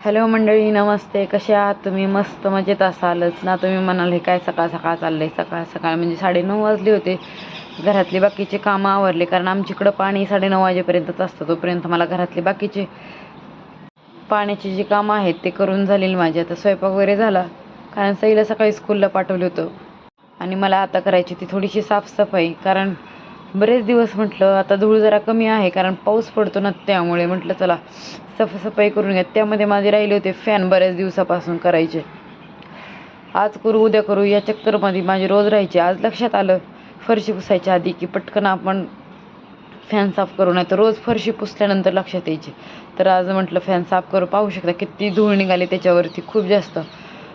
Hello मंडळी नमस्ते. कसे आहात? तुम्ही मस्त मजेत असालच ना? तुम्ही म्हणाल हे काय सकाळ सकाळ चाललं आहे सकाळ सकाळ म्हणजे साडेनऊ वाजले होते. घरातले बाकीचे कामं आवरले. कारण आमच्याकडं पाणी साडेनऊ वाजेपर्यंतच असतं. तोपर्यंत मला घरातले बाकीचे पाण्याची जी कामं आहेत ते करून झालेली माझे. आता स्वयंपाक वगैरे झाला. कारण सईला सकाळी स्कूलला पाठवलं होतं. आणि मला आता करायची ती थोडीशी साफसफाई. कारण बरेच दिवस म्हटलं आता धूळ जरा कमी आहे कारण पाऊस पडतो ना त्यामुळे म्हटलं चला सफासफाई करून घ्या त्यामध्ये माझे राहिले होते फॅन बऱ्याच दिवसापासून करायचे. आज करू उद्या करू या चक्करमध्ये माझे रोज राहायचे. आज लक्षात आलं फरशी पुसायच्या आधी की पटकन आपण फॅन साफ करू नाही तर रोज फरशी पुसल्यानंतर लक्षात यायची. तर आज म्हटलं फॅन साफ करू पाहू शकता किती धूळ निघाली त्याच्यावरती खूप जास्त.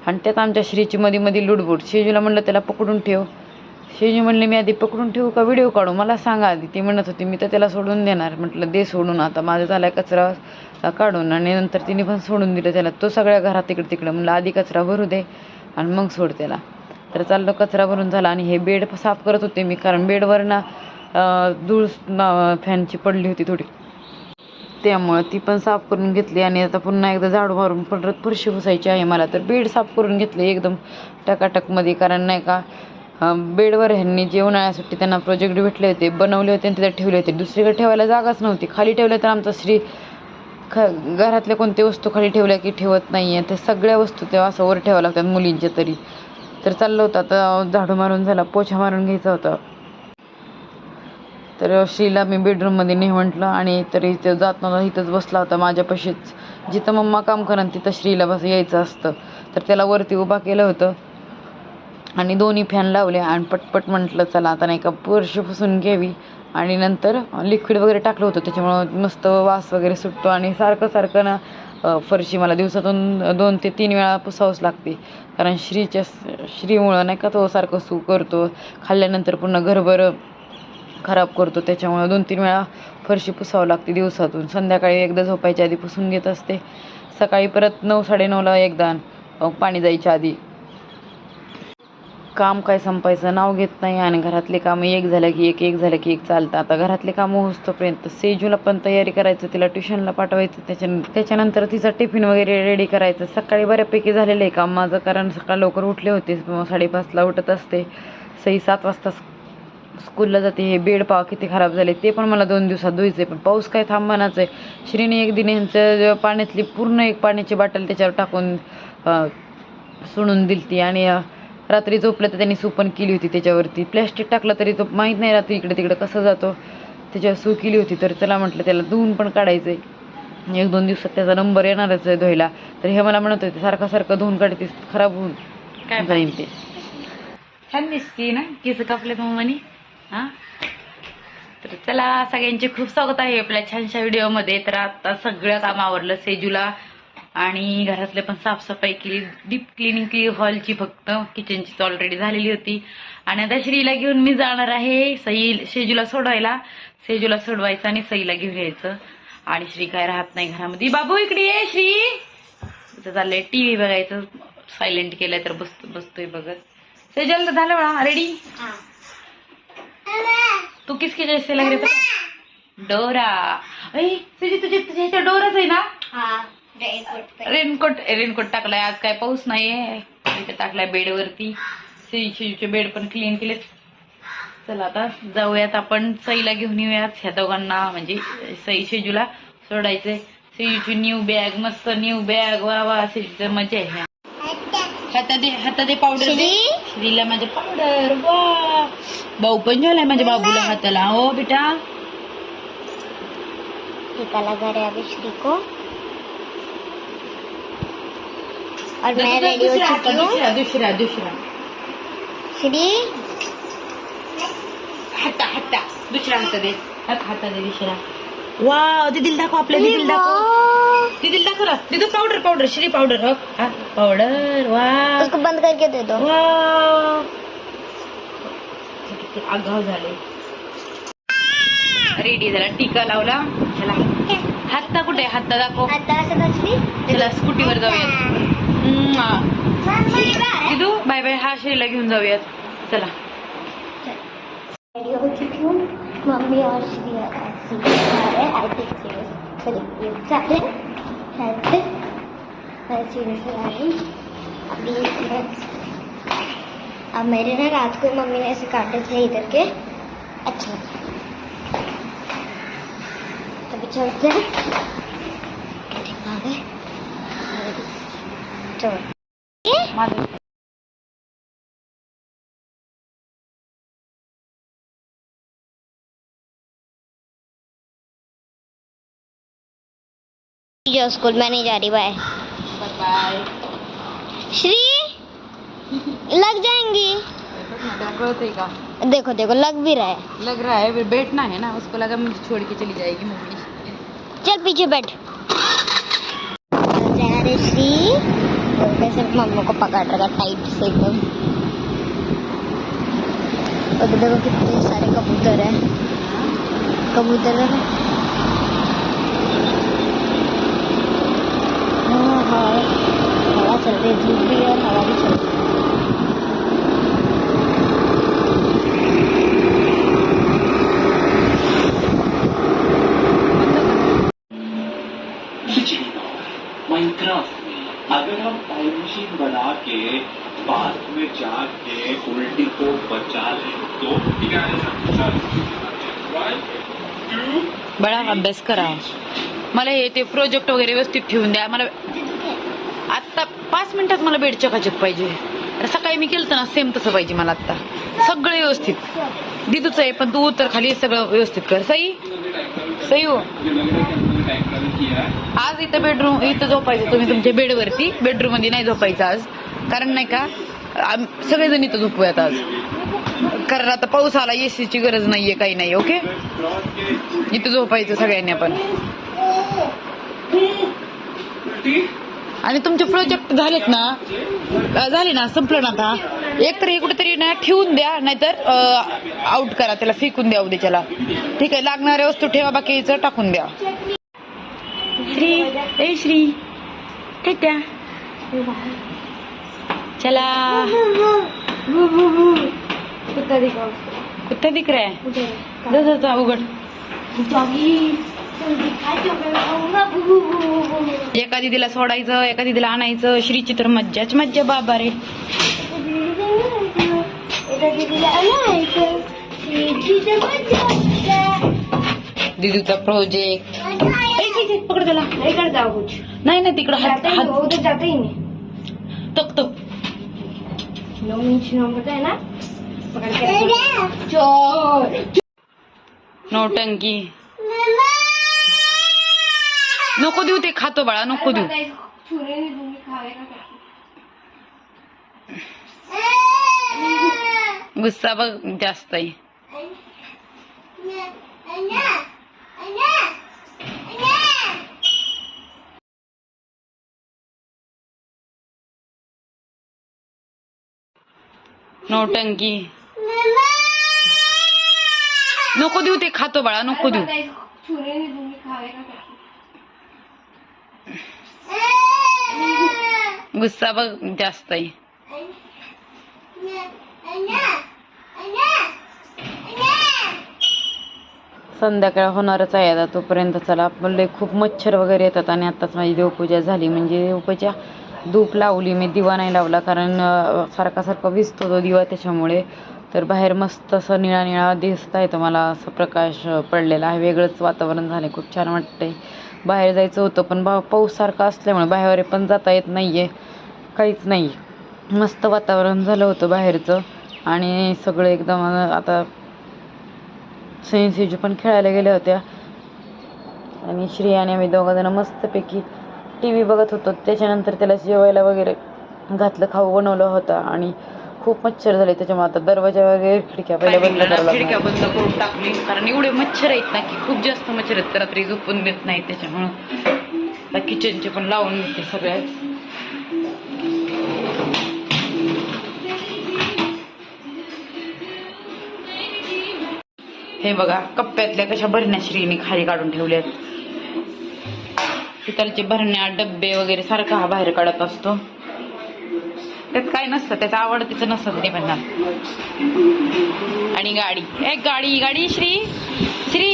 आणि त्यात आमच्या श्रीची मध्ये मध्ये लुडबुड. शेजूला म्हटलं त्याला पकडून ठेव. शेजी म्हणले मी आधी पकडून ठेवू का व्हिडिओ काढू? मला सांगा आधी. ती म्हणत होती मी तर त्याला सोडून देणार. म्हटलं दे सोडून आता माझा झाला कचरा काढून. आणि नंतर तिने पण सोडून दिलं त्याला. तो सगळ्या घरात तिकडे तिकडं म्हणलं आधी कचरा भरू दे आणि मग सोड त्याला. तर चाललं कचरा भरून झाला आणि हे बेड साफ करत होते मी कारण बेडवर ना धूळ फॅनची पडली होती थोडी. त्यामुळं ती पण साफ करून घेतली आणि आता पुन्हा एकदा झाडू मारून परत फरशी पुसायची आहे मला. तर बेड साफ करून घेतली एकदम टकाटकमध्ये. कारण नाही का बेडवर ह्यांनी जे उन्हाळ्यासाठी त्यांना प्रोजेक्ट भेटले होते बनवले होते आणि तिथे ठेवले होते. दुसरीकडे ठेवायला जागाच नव्हती. खाली ठेवले तर आमचा श्री ख घरातल्या कोणत्या वस्तू खाली ठेवल्या की ठेवत नाही आहे त्या सगळ्या वस्तू तेव्हा असं वर ठेवाव्या लागतात मुलींच्या तरी. तर चाललं होतं. आता झाडू मारून झाला पोछा मारून घ्यायचा होता. तर श्रीला मी बेडरूममध्ये नाही म्हटलं आणि तरी ते जात नव्हता इथंच बसला होता माझ्यापाशीच जिथं मम्मा काम करन तिथं श्रीला बस यायचं असतं. तर त्याला वरती उभा केलं होतं. आणि दोन्ही फॅन लावले आणि पटपट म्हटलं चला आता नाही का फरशी पुसून घ्यावी. आणि नंतर लिक्विड वगैरे टाकलं होतं त्याच्यामुळं मस्त वास वगैरे सुटतो आणि सारखं सारखं ना फरशी मला दिवसातून दोन ते तीन वेळा पुसावंच लागते. कारण श्रीच्या श्रीमुळं नाही का तो सारखं सू करतो खाल्ल्यानंतर पुन्हा घरभर खराब करतो त्याच्यामुळं दोन तीन वेळा फरशी पुसावं लागते दिवसातून. संध्याकाळी एकदा झोपायच्या आधी पुसून घेत असते. सकाळी परत नऊ साडेनऊला एकदा पाणी जायच्या आधी. काम काय संपायचं नाव घेत नाही आणि घरातले कामं एक झालं की एक एक झालं की एक चालतं. आता घरातले कामं होस्तोपर्यंत सेजूला पण तयारी करायचं तिला ट्युशनला पाठवायचं त्याच्या त्याच्यानंतर तिचा टिफिन वगैरे रेडी करायचं. सकाळी बऱ्यापैकी झालेलं आहे काम माझं कारण सकाळ लवकर उठले होते साडेपाचला उठत असते. सई सात वाजता स्कूलला जाते. हे बेड पाव किती खराब झाले ते पण मला दोन दिवसात धुवायचं आहे पण पाऊस काय थांबणाच आहे. श्रीने एक दिन यांचं पाण्यातली पूर्ण एक पाण्याची बाटल त्याच्यावर टाकून सोडून दिली ती आणि रात्री झोपलं तर त्यांनी सू पण केली होती त्याच्यावरती. प्लॅस्टिक टाकलं तरी तो माहीत नाही रात्री इकडे तिकडे कसं जातो. त्याच्यावर सू केली होती तर त्याला म्हटलं त्याला धुवून पण काढायचं आहे एक दोन दिवसात त्याचा नंबर येणारच आहे धुवायला. तर हे मला म्हणत होते सारखं सारखं धुवून काढते खराब होऊन काय जाईल ते. छान दिसते ना केस कापलेत मम्मानी हा? तर चला सगळ्यांचे खूप स्वागत आहे आपल्या छानशा व्हिडिओमध्ये. तर आता सगळं काम आवरलं सेजूला आणि घरातले पण साफसफाई केली. डीप क्लिनिंग केली हॉलची फक्त किचनची ऑलरेडी झालेली होती. आणि आता श्रीला घेऊन मी जाणार आहे सई सेजूला सोडवायला. सेजूला सोडवायचं आणि सईला घेऊन यायचं. आणि श्री काय राहत नाही घरामध्ये. बाबू इकडे ये श्री. इथं चाललंय टीव्ही बघायचं. सायलेंट केलंय तर बसतो बसतोय बघत. सेजल तर झालं बळा रेडी तू किस की जैसे लग रहे पता डोरा. ऐ तुझी तुझी तुझ्या डोराच आहे ना? रेनकोट रेनकोट टाकलाय. आज काय पाऊस नाहीये. इथे टाकलाय बेडवरती. शिजूचे बेड पण क्लीन केलेत. चला आता जाऊयात आपण. सईला घेऊन येऊयात. ह्या दोघांना म्हणजे सई शेजूला सोडायचंय. शेजूची न्यू बॅग मस्त न्यू बॅग वा वा शेजूचं मजा आहे. हातात दे हातात दे पावडर श्रीला माझे पावडर वा. भाऊ पण झालाय माझ्या बाबूला हाताला. हो बेटा. श्री को और मैं रेडी हो दुसरा चुकी. हूँ दुसरा दुसरा दुसरा. श्री? हाता हाता दुसरा हात दे. हात दे दुसरा वा दिदीला दाखव आपल्या दिदीला दाखव. दिदीला दाखव दिदू पावडर पावडर श्री पावडर हो. हा पावडर वा उसको बंद करके दे दो. वा किती आगाव झाले. रेडी झाला. टीका लावला. चला. हात्ता कुठे? हात्ता दाखव. आता असं चला स्कूटीवर जाऊयात. म्वा. दिदू बाय बाय हा श्रीला घेऊन जाऊयात चला मम्मी और श्री थिंक चालेल आई अभी अब मेरे ना रात को मम्मी ने ऐसे काटे थे इधर के अच्छा तभी चलते हैं चलो जो स्कूल में नहीं जा रही बाय बाय श्री लग जाएँगी। का देखो देखो लग भी रहा है। लग रहा है फिर बैठना है ना उसको लगा मुझे छोड़ के चली जाएगी मम्मी। चल पीछे बैठ। जा रे श्री। बोलते सिर्फ मम्मी को पकड़ रखा टाइट से एकदम और देखो कितने सारे कबूतर हैं कबूतर है हाँ, हाँ, हवा चल रही है धूप भी है हवा भी चल रही है माइनक्राफ्ट अगर हम टाइम मशीन बना के बाद में जाके उल्टी को बचा ले तो बळा अभ्यास करा. मला हे ते प्रोजेक्ट वगैरे व्यवस्थित ठेवून द्या. मला आत्ता पाच मिनिटात मला बेड चकाचक पाहिजे. सकाळी मी केलं ना सेम तसं पाहिजे मला आत्ता. सगळं व्यवस्थित. दिदूच आहे पण तू तर खाली सगळं व्यवस्थित कर. सई? सई हो. आज इथं बेडरूम इथं झोपायचं. तुम्ही तुमच्या बेडवरती बेडरूममध्ये नाही झोपायचं आज. कारण नाही का सगळेजण इथं झोपूयात आज. कारण आता पाऊस आला एसीची गरज नाहीये काही नाही ओके? इथं झोपायचं सगळ्यांनी आपण. आणि तुमचे प्रोजेक्ट झालेत ना? झाले ना? संपलं ना आता? एक तर हे कुठेतरी ना ठेवून द्या नाहीतर आउट करा. त्याला फेकून द्या उद्याच्याला. ठीक आहे? लागणाऱ्या वस्तू ठेवा बाकीचं टाकून द्या. श्री ए श्री टेट्या चला. कुत्ता दिख रहा है उघड. एका दिदीला सोडायचं एका दिदीला आणायचं श्री चित्र मज्जाच मज्जा बाबा रे. दिदीला आणायचं दीदीचं मजा दिदीचा प्रोजेक्ट पकड त्याला. नहीं करता वो कुछ. नाही नाही तिकडं हात जाता ही नहीं, वो हात उधर जाता ही नहीं तक तक. नौ इंच नंबर है ना? पकड़ के चोर. नौटंकी नको देऊ ते खातो बाळा नको देऊ. छुरे नहीं दूंगी खाएगा गुस्सा बघ जास्त आहे. नौटंकी नको देऊ ते खातो बाळा नको देऊ. गुस्सा बघ जास्त आहे. संध्याकाळ होणारच आहे आता तोपर्यंत चला. बोलले खूप मच्छर वगैरे येतात आणि आत्ताच माझी देवपूजा झाली. म्हणजे देवपूजा धूप लावली मी दिवा नाही लावला कारण सारखा सारखा विजतो तो दिवा त्याच्यामुळे. तर बाहेर मस्त असं निळा निळा दिसत आहे मला असं प्रकाश पडलेला आहे. वेगळंच वातावरण झालं खूप छान वाटतंय. बाहेर जायचं होतं पण बा पाऊस सारखा असल्यामुळे बाहेर पण जाता येत नाही आहे काहीच नाही. मस्त वातावरण झालं होतं बाहेरचं. आणि सगळं एकदम आता सेन्सिजू पण खेळायला गेल्या होत्या. आणि श्री आणि आम्ही दोघंजणं मस्तपैकी टी व्ही बघत होतो. त्याच्यानंतर त्याला जेवायला वगैरे घातलं खाऊ बनवलं होतं आणि खूप मच्छर झाले. त्याच्यामुळे आता दरवाजा वगैरे खिडक्या पहिल्या बंद खिडक्या बंद करून टाकली. कारण एवढे मच्छर आहेत ना की खूप जास्त मच्छर आहेत. तर रात्री झोपून देत नाहीत त्याच्यामुळं. किचनचे पण लावून देते सगळ्या हे बघा कप्प्यातल्या कशा भरण्या श्रीने खाली काढून ठेवल्यात. पितळचे भरण्या डब्बे वगैरे सारखा हा बाहेर काढत असतो. त्यात काय नसतं त्याचं आवडतीचं नसतं ते म्हणणार आणि गाडी. ए गाडी गाडी श्री श्री.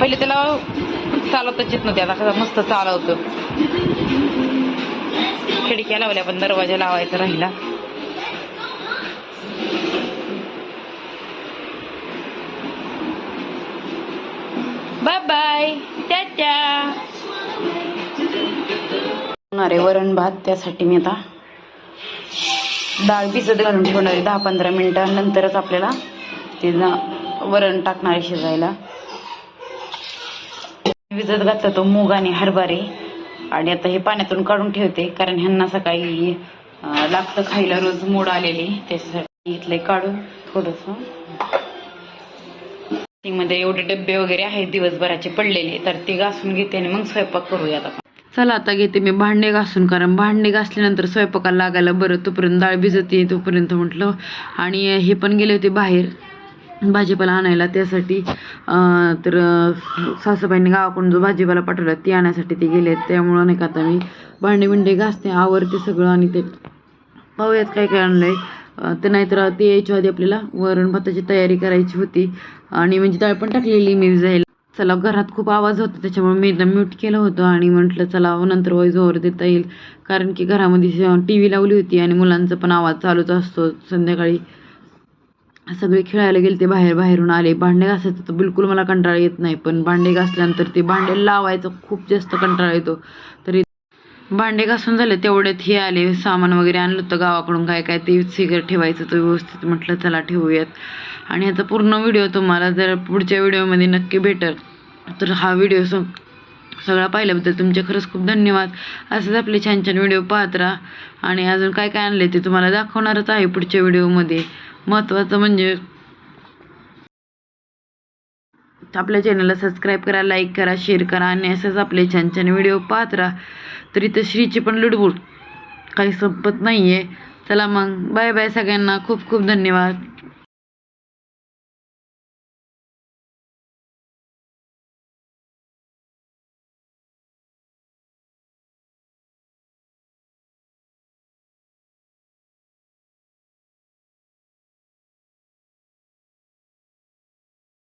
पहिले त्याला चालवताच येत नव्हते आता कसं मस्त चालवतो. खिडक्या लावल्या पण दरवाजा लावायचा राहिला. होणार आहे वरण भात त्यासाठी मी आता डाळ भिजत घालून ठेवणार आहे दहा पंधरा मिनिटांनंतरच आपल्याला ते वरण टाकणार आहे शिजायला. भिजत घातला तो मूग आणि हरभरे. आणि आता हे पाण्यातून काढून ठेवते कारण ह्यांना सकाळी लागतं खायला रोज मोड आलेली. त्याच्यासाठी इथले काढून थोडंसं मध्ये एवढे डब्बे वगैरे आहेत दिवसभराचे पडलेले. तर ते घासून घेते आणि मग स्वयंपाक करूयात आपण. चला आता घेते मी भांडे घासून कारण भांडे घासल्यानंतर स्वयंपाकाला लागायला बरं तोपर्यंत डाळ भिजत येईल तोपर्यंत म्हटलं. आणि हे पण गेले होते बाहेर भाजीपाला आणायला. त्यासाठी तर सासूबाईंनी गावाकडून जो भाजीपाला पाठवला ती आणण्यासाठी ते गेले त्यामुळं नाही का आता मी भांडे बिंडे घासते आवरते सगळं आणि ते पाहूयात काय काय आणलंय. आहे तर नाहीतर ते यायच्या आधी आपल्याला वरण भाताची तयारी करायची होती. आणि म्हणजे डाळ पण टाकलेली मी जायला. चला घरात खूप आवाज होता त्याच्यामुळे मी एकदम म्यूट केलं होतं आणि म्हटलं चला नंतर वॉईस ओव्हर देता येईल. कारण की घरामध्ये टी व्ही लावली होती आणि मुलांचा पण आवाज चालूच असतो. संध्याकाळी सगळे खेळायला गेले ते बाहेर बाहेरून आले. भांडे घासायचं तर बिलकुल मला कंटाळा येत नाही पण भांडे घासल्यानंतर ते भांडे लावायचं खूप जास्त कंटाळा येतो. तरी भांडे घासून झाले तेवढ्यात हे आले. सामान वगैरे आणलं होतं गावाकडून काय काय ते सिगर ठेवायचं तर व्यवस्थित म्हटलं चला ठेवूयात. आणि ह्याचा पूर्ण व्हिडिओ तुम्हाला जर पुढच्या व्हिडिओमध्ये नक्की भेटेल तर हा व्हिडिओ स सगळा पाहिल्याबद्दल तुमचे खरंच खूप धन्यवाद. असंच आपले छान छान व्हिडिओ पाहत राहा. आणि अजून काय काय आणले ते तुम्हाला दाखवणारच आहे पुढच्या व्हिडिओमध्ये महत्त्वाचं म्हणजे आपल्या चॅनलला सबस्क्राईब करा लाईक करा शेअर करा आणि असंच आपले छान छान व्हिडिओ पाहत राहा. तर इथं श्रीची पण लुडबुड. काही संपत नाही आहे चला मग. बाय बाय सगळ्यांना. खूप खूप धन्यवाद.